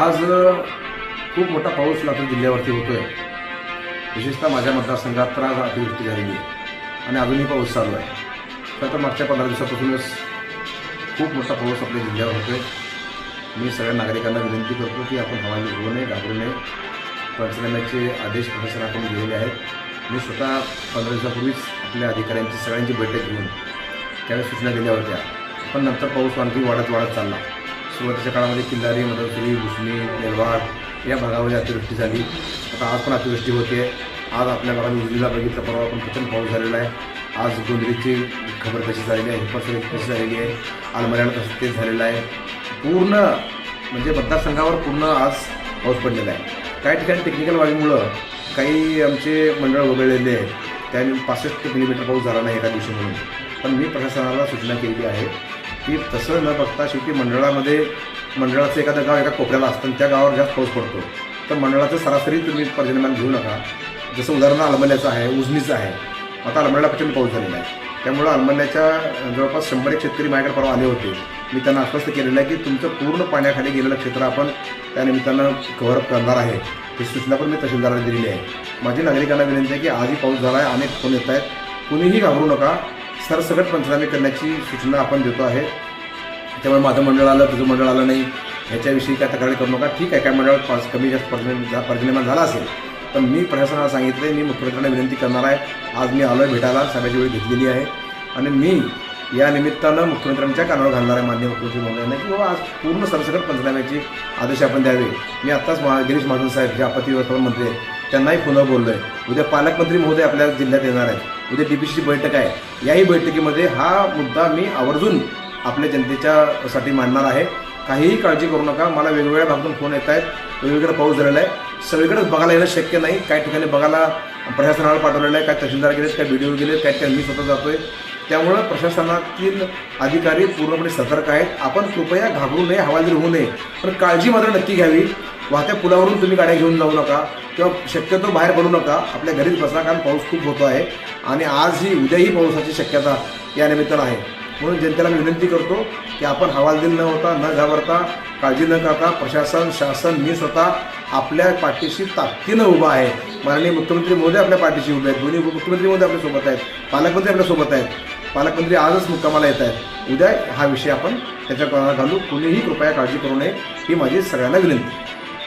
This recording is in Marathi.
आज खूप मोठा पाऊस लातूर जिल्ह्यावरती होतोय. विशेषतः माझ्या मतदारसंघात तर आज अतिवृष्टी झालेली आहे आणि अजूनही पाऊस चालू आहे. खरं तर मागच्या पंधरा दिवसापासूनच खूप मोठा पाऊस आपल्या जिल्ह्यावर होतोय. मी सगळ्या नागरिकांना विनंती करतो की आपण हवाली होऊ नये घाबरू नये. पंचनाम्याचे आदेश प्रशासनाकडून दिलेले आहेत. मी स्वतः पंधरा दिवसापूर्वीच आपल्या अधिकाऱ्यांची सगळ्यांची बैठक घेऊन त्यावेळेस सूचना दिल्या होत्या पण नंतर पाऊस आणखी वाढत वाढत चालला. सुरुवातीच्या काळामध्ये किल्लारी मदरसुरी भुसणी नेलवाड या भागामध्ये अतिवृष्टी झाली. आता आज पण अतिवृष्टी होते. आज आपल्या भागात उजनीला बघितलं परवा पण प्रचंड पाऊस झालेला आहे. आज गोंधळीची खबर कशी झालेली आहे. हिप्परसरी कशी झालेली आहे. आलमऱ्याला कसं तेच झालेलं आहे. पूर्ण म्हणजे मतदारसंघावर पूर्ण आज पाऊस पडलेला आहे. काही ठिकाणी टेक्निकल वाढीमुळं काही आमचे मंडळ वगळलेले आहेत. त्याने पासष्ट मिलीमीटर पाऊस झाला नाही एका दिवशी म्हणून. पण मी प्रशासनाला सूचना केली आहे. की तसं न बघता शेवटी मंडळामध्ये मंडळाचं एखादं गाव एका कोपऱ्याला असतं आणि त्या गावावर जास्त पाऊस पडतो. तर मंडळाचं सरासरी तुम्ही पर्जन्यमान घेऊ नका. जसं उदाहरण अलमल्याचं आहे उजनीचं आहे. आता अलमल्याला प्रचंड पाऊस झालेला आहे. त्यामुळं अलमल्याच्या जवळपास शंभर एक शेतकरी माझ्याकडे परवा आले होते. मी त्यांना आश्वस्त केलेलं आहे की तुमचं पूर्ण पाण्याखाली गेलेलं क्षेत्र आपण त्या निमित्तानं कव्हरअप करणार आहे. ही सूचना पण मी तहसीलदारांना दिलेली आहे. माझी नागरिकांना विनंती आहे की आजही पाऊस झाला आहे अनेक फोन येत आहेत. कुणीही घाबरू नका. सरसकट पंचनामे करण्याची सूचना आपण देतो आहे. त्यामुळे माझं मंडळ आलं तुझं मंडळ आलं नाही ह्याच्याविषयी काय तक्रारी करू नका. ठीक आहे काय मंडळात पाच कमी जास्त पर्जन्य पर्जन्यमान झाला असेल पण मी प्रशासनाला सांगितलं मी मुख्यमंत्र्यांना विनंती करणार आहे. आज मी आलो भेटायला सभेची वेळ घेतलेली आहे. आणि मी या निमित्तानं मुख्यमंत्र्यांच्या कानावर घालणार आहे मान्य मुख्यमंत्री महोदयांना की बाबा आज पूर्ण सरसकट पंचनाम्याचे आदेश आपण द्यावे. मी आत्ताच महा गिरीश महाजन साहेब जे आपत्ती व्यवस्थापन मंत्री आहेत त्यांनाही पुन्हा बोललो आहे उद्या पालकमंत्री महोदय आपल्या जिल्ह्यात येणार आहेत. उद्या डी बैठक आहे. याही बैठकीमध्ये हा मुद्दा मी आवर्जून आपल्या जनतेच्या साठी मांडणार आहे. काहीही काळजी करू नका. मला वेगवेगळ्या भागातून फोन येत आहेत. वेगवेगळं पाऊस झालेला आहे. सगळीकडेच बघायला येणं शक्य नाही. काही ठिकाणी बघायला प्रशासनाला पाठवलेलं आहे. काय तहसीलदार गेलेत काय बी गेलेत काही ठिकाणी मी स्वतः जातोय. त्यामुळं प्रशासनातील अधिकारी पूर्णपणे सतर्क आहेत. आपण कृपया घाबरू नये हवालदिल होऊ नये. पण काळजी मात्र नक्की घ्यावी. वाहत्या पुलावरून तुम्ही गाड्या घेऊन जाऊ नका किंवा शक्यतो बाहेर पडू नका. आपल्या घरीच बसा कारण पाऊस खूप होतो आहे. आणि आजही उद्याही पावसाची शक्यता या निमित्तानं आहे. म्हणून जनतेला मी विनंती करतो की आपण हवालदिल न होता न घाबरता काळजी न करता प्रशासन शासन मी स्वतः आपल्या पाठीशी ताकदीनं उभा आहे. माननीय मुख्यमंत्री मोदी आपल्या पाठीशी उभे आहेत. दोन्ही उपमुख्यमंत्री मोदी आपल्यासोबत आहेत. पालकमंत्री आपल्यासोबत आहेत. पालकमंत्री आजच मुक्कामाला येत आहेत. उद्या हा विषय आपण त्याच्या कानावर घालू. कुणीही कृपया काळजी करू नये ही माझी सगळ्यांना विनंती.